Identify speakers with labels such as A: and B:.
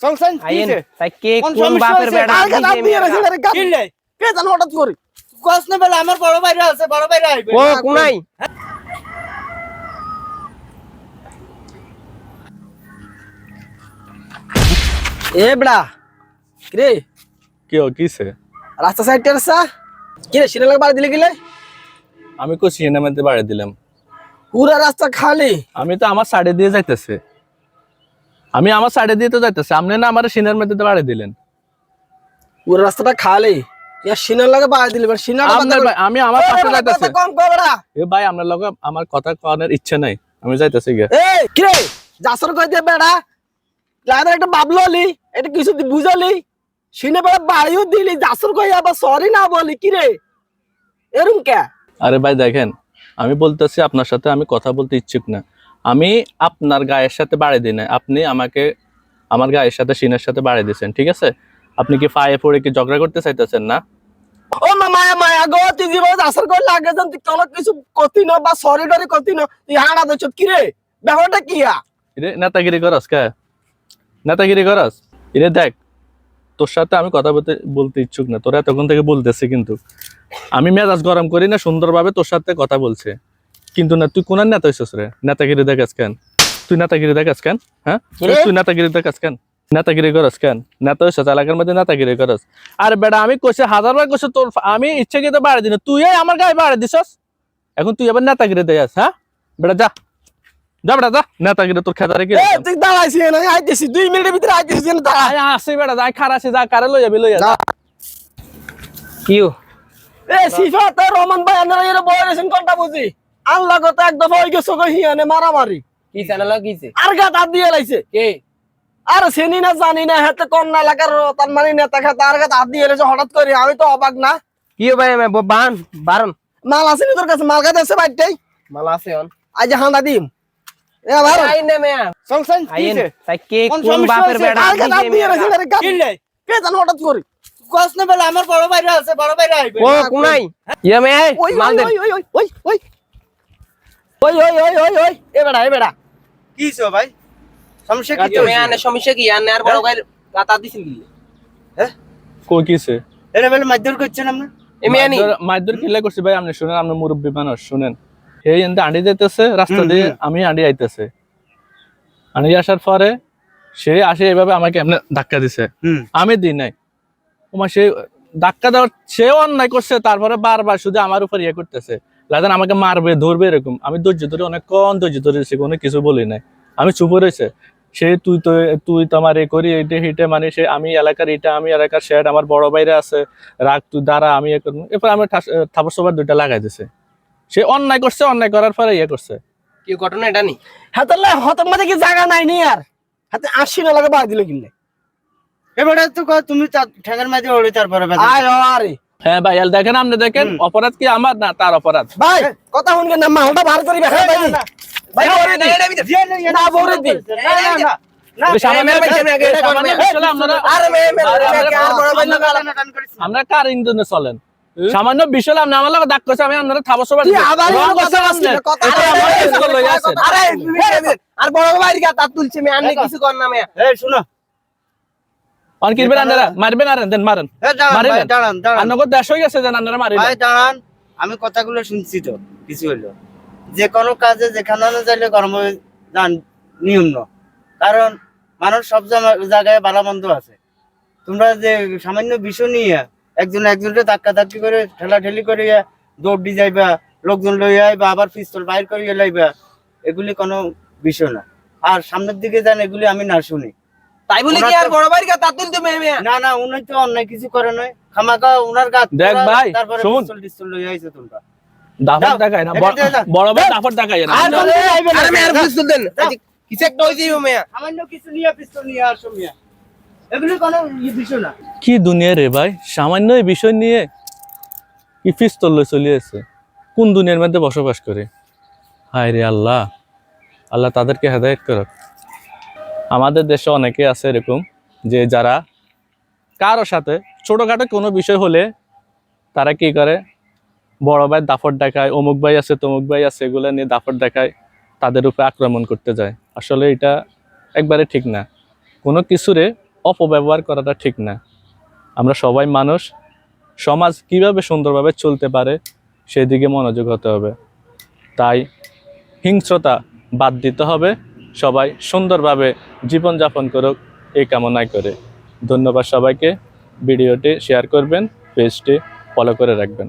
A: সংসার
B: আইন
A: কিছে
B: তাই কে
A: কোন
B: কোন
A: সমস্যা
B: বাপের
A: হয়েছে?
B: বেড়া
A: আগে দাঁত দিয়ে রেখে আরে গাত-
C: কিনলে
A: কে জানো হঠাৎ করে?
C: কস না বলে আমার বড় ভাইরা আছে বড় ভাইরা আইবে।
B: ও কোনাই
A: এ বড়া রে?
D: কি ও কিসে?
A: রাস্তা সাইডে রাস্তা কি রে সিনেমা বাড়ি দিলে গেলে?
D: আমি কো সিনেমাতে বাড়ি দিলাম?
A: পুরা রাস্তা খালি।
D: আমি তো আমার সাইডে দিয়ে যাইতেছে। আমি আমার সাইডে দিয়ে তো যাইতেছে। আপনি না আমার সিনের মধ্যে বাড়ি দিলেন।
A: পুরা রাস্তাটা খালি। সিনেমা লাগে বাড়ি দিলে
D: ভাই, আমি আমার পাশে যাইতেছে। এ ভাই আপনার লগে আমার কথা ইচ্ছা নাই। আমি যাইতেছি গিয়ে।
A: এই কি রে? জাসর কই দে বেড়া? একটা এটা কিছু বুঝালি? সিনে বেড়া বাড়িও দিলি জাসর কই আবার সরি না বলি কি রে? এরম কে?
D: আরে ভাই দেখেন আমি বলতেছি আপনার সাথে আমি কথা বলতে ইচ্ছুক না। আমি আপনার গায়ের সাথে বাড়ি দিই না আপনি আমাকে আমার গায়ের সাথে সিনের সাথে বাড়ি দিয়েছেন ঠিক আছে? আপনি কি পায়ে পড়ে কি ঝগড়া করতে চাইতেছেন না?
A: ও মায়া মায়া গো তুই জীবন জাসর কই লাগে যেন তুই কোনো কিছু কতি না বা সরি ডরি কতি না তুই হাড়া দছ কি রে ব্যাপারটা কি আ
D: রে নেতাগিরি করস কে? নেতাগিরি করস? দেখ তোর সাথে আমি কথা বলতে বলতে ইচ্ছুক না তোরা তখন থেকে বলতেছে কিন্তু। আমি মেজাজ গরম করি না সুন্দরভাবে তোর সাথে কথা বলছে। কিন্তু না তুই কোন নেতা হইছস রে? নেতাগিরি দেখাস কেন? তুই নেতাগিরি দেখাস কেন? হ্যাঁ? তুই নেতাগিরি দেখাস কেন? নেতাগিরি করস কেন? নেতা হইছস এলাকার মধ্যে নেতাগিরি করস। আর বেটা আমি কইছে হাজারবার কইছে তোর আমি ইচ্ছে কিন্তু বাড়ি দিন তুই আমার গায়ে বাড়ি দিছস? এখন তুই আবার নেতাগিরি দেয়াস হ্যাঁ? বেটা যা। যা বেটা যা। নেতাগিরি তোর খেতারে কি
A: এ তুই দাঁড়াইছি না আইতেছি। দুই মিনিটের ভিতরে আইতেছি না দাঁড়া।
D: আয় আসি বেটা যাই খারাসি যা কারে লই যাবি লই যা।
A: যা।
B: কিউ
A: এ সিফাত আর রহমান ভাই আনারা এর বয়সেন কোনটা বুঝি? আল্লাহ কত এক দফা হই গেছে হিয়ানে মারামারি।
B: কি চ্যানেল কিছে
A: আর গা দাঁত দিয়ে লাইছে।
B: কে?
A: আর চিনি না জানি না হাতে কন্যা এলাকার তার মানে নেতা খাতে আর গা দাঁত দিয়ে লাইছে হঠাৎ করে আমি তো অবাক না।
B: কি ভাই বান বারন
A: মাল আছে নি তোর কাছে? মাল গাছ আছে বাইটাই
B: মালা আছে অন
A: আজ হান্দা দিম। এ ভাই।
B: আইন না মেয়া
A: সংসার
B: আইন।
A: কিছে
B: তাই কে
C: কোন
B: কোন বাপের বেড়া?
A: আর গা দাঁত দিয়ে লাইছে আরে গা কে জানো হঠাৎ করে?
C: কস না বলে আমার বড় ভাইরা আছে বড় ভাইরা আইবে।
B: ও কোনাই? ইয়া মে মাল দে।
A: ওই ওই ওই ওই। ওই ওই ওই ওই ওই এ বেড়া এ বেড়া।
C: কিছো ভাই? সমস্যা কি
B: আনে সমস্যা কি? আনে আর বড় গাই গাতা দিছিল কি?
D: কই কিছে
C: এটা বলে মারধর করছেন আপনি
B: এমে আনি
D: মাইদুর- মাইদুর করছি ভাই আপনি শুনেন আপনি মুরব্বী মানুষ শুনেন। এই আন্ডি যাইতেছে রাস্তা দিয়ে আমি আন্ডি আইতেছে। আন্ডি আসার পরে সে আসে এভাবে আমাকে এমনি ধাক্কা দিছে। আমি দিই নাই। তোমার সে ধাক্কা দেওয়ার সে অন্যায় করছে তারপরে বারবার শুধু আমার উপর ইয়ে করতেছে। লাদেন আমাকে মারবে ধরবে এরকম। আমি ধৈর্য ধরে অনেকক্ষণ ধৈর্য ধরেছি কোনো কিছু বলি নাই। আমি চুপ রয়েছে। সে তুই তো তুই তো আমার এ করি এইটা হিটে মানে সে আমি এলাকার এটা আমি এলাকার শেড আমার বড় বাইরে আছে রাগ তুই দাঁড়া আমি ইয়ে করব। এরপর আমি থাপর সবার দুইটা লাগাই দিছে। সে অন্যায় করছে অন্যায় করার পরে ইয়ে করছে।
B: কি ঘটনা এটা নি?
A: হাতে লে হতর মধ্যে কি জায়গা নাই নি আর। হাতে আশি না লাগে বাদ দিল কিনলে
C: এবারে তো তুমি ঠ্যাঙের মাঝে ওড়ে তারপরে
A: আরে।
D: হ্যাঁ ভাই এল দেখেন আপনি দেখেন অপরাধ কি আমার না তার অপরাধ
A: ভাই কথা শুনবেন না মালটা ভার করি ভাই ভাই
C: না
A: বউরে দি
D: আমরা কার ইন্ধনে চলেন সামান্য বিষয় আপনি আমার লাগে ডাক করছে আমি আপনারা থাবা সবার
B: আর বড় ভাই তুলছি আমি কিছু কর না
C: শুনো
D: অন কিনবেন আপনারা মারবেন আর দেন মারেন।
C: এই, দাঁড়ান, দাঁড়ান, দাঁড়ান।
D: আর নগদ দেশ হয়ে গেছে যেন আপনারা মারিলেন
C: ভাই, দাঁড়ান। আমি কথাগুলো শুনছি তো কিছু হইল। যে কোনো কাজে যেখানে যাইলে কর্ম যান নিয়ম ন। কারণ মানুষ সব জায়গায় ভালো মন্দ আছে। তোমরা যে সামান্য বিষয় নিয়ে একজন একজনকে ধাক্কা ধাক্কি করে ঠেলা ঠেলি করে দৌড় দি যাইবা লোকজন লইয়া বা আবার পিস্তল বাইর করিয়ে লাইবা এগুলি কোনো বিষয় না। আর সামনের দিকে যান এগুলি আমি না শুনি।
B: তাই বলি কি আর বড় মে
C: না না উনি তো অন্যায় কিছু করে নয়। খামাকা
D: দেখ ভাই,
C: তারপরে
D: শোন।
C: লইয়া আইছো তোমরা।
D: দাফর দেখায় না বড়- ভাই দাফর দেখায় না।
C: আর বলতে আইবে না।
B: আরে মে আর পিস্তল দেন। কিছু একটা হইছে মে
C: সামান্য কিছু নিয়ে পিস্তল নিয়ে আসো মিয়া। এগুলি কোনো ই বিষয় না।
D: কি দুনিয়া রে ভাই? সামান্য এই বিষয় নিয়ে কি পিস্তল লই চলে আছে কোন দুনিয়ার মধ্যে বসবাস করে? হায় রে আল্লাহ। আল্লাহ তাদেরকে হেদায়েত করুক। আমাদের দেশে অনেকে আছে এরকম যে যারা কারও সাথে ছোটোখাটো কোনো বিষয় হলে তারা কি করে? বড় ভাই দাফট দেখায়, অমুক ভাই আছে, তমুক ভাই আছে, এগুলো নিয়ে দাফট দেখায়, তাদের উপরে আক্রমণ করতে যায়। আসলে এটা একবারে ঠিক না। কোনো কিছুরে অপব্যবহার করাটা ঠিক না। আমরা সবাই মানুষ, সমাজ কীভাবে সুন্দরভাবে চলতে পারে সেদিকে মনোযোগ হতে হবে। তাই হিংস্রতা বাদ দিতে হবে সবাই সুন্দরভাবে জীবনযাপন করুক, এই কামনায় করে। ধন্যবাদ সবাইকে। ভিডিওটি শেয়ার করবেন, পেজটি ফলো করে রাখবেন।